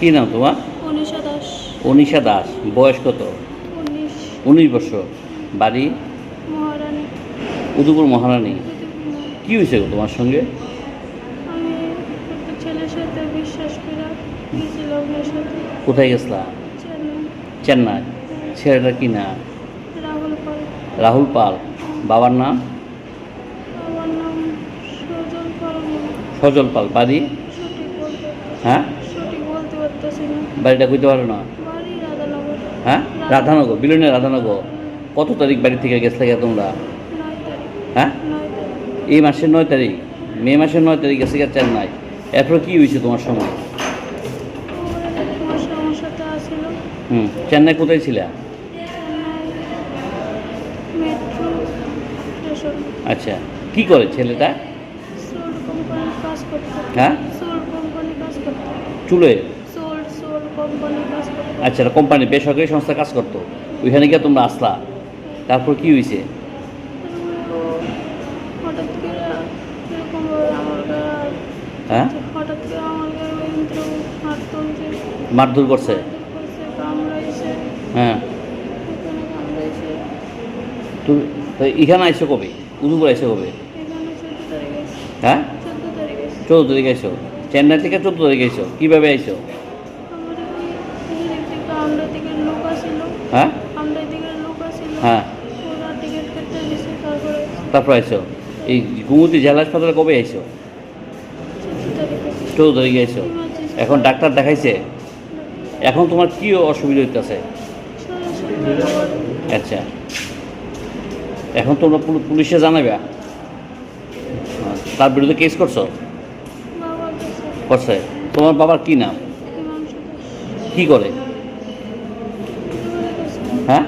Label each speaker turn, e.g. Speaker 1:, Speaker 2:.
Speaker 1: কি নাম তোমার? অনিশা দাস। বয়স কত?
Speaker 2: উনিশ।
Speaker 1: বছর। বাড়ি? উদুপুর মহারানী। কি হয়েছে গো তোমার সঙ্গে? কোথায় গেছলা?
Speaker 2: চেন্নাই।
Speaker 1: ছেলেটা কি না
Speaker 2: রাহুল পাল।
Speaker 1: বাবার নাম?
Speaker 2: সজল
Speaker 1: পাল। বাড়ি? হ্যাঁ? বাড়িটা কইতে পারো না? হ্যাঁ? রাধানগর বিলনের রাধানগর। কত তারিখ বাড়ি থেকে গেছলে তোমরা? হ্যাঁ? এই মাসের নয় তারিখ। মে মাসের নয় তারিখ গেছে চেন্নাই। এরপরে কি হয়েছে তোমার সময়? হুম চেন্নাই কোথায় ছিলা? আচ্ছা কি করে ছেলেটা? হ্যাঁ
Speaker 2: সোল কোম্পানি কাজ করতে
Speaker 1: চুলে?
Speaker 2: কোম্পানি
Speaker 1: আচ্ছা কোম্পানি বেসরকারি সংস্থা কাজ করতো। ওইখানে গিয়ে তোমরা আসলা। তারপর কি হয়েছে হ্যাঁ? মারধর করছে? হ্যাঁ।
Speaker 2: এখানে
Speaker 1: তুমি এখানে আইসো কবে? উদুপুর আইসো কবে? হ্যাঁ?
Speaker 2: চৌদ্দ তারিখ।
Speaker 1: আইসো চেন্নাই থেকে চোদ্দ তারিখ আইসো কীভাবে
Speaker 2: আসিল
Speaker 1: হ্যাঁ? হ্যাঁ।
Speaker 2: তারপরে
Speaker 1: আইসো এই গুমতি জেলা হাসপাতালে কবে আইসো
Speaker 2: চোদ্দ তারিখে
Speaker 1: আইসো এখন ডাক্তার দেখাইছে? এখন তোমার কি অসুবিধা হইতেছে? আচ্ছা। এখন তোমরা পুল- পুলিশে জানাবে তার বিরুদ্ধে কেস করছ? করছে। তোমার বাবার কি নাম? কি করে? হ্যাঁ?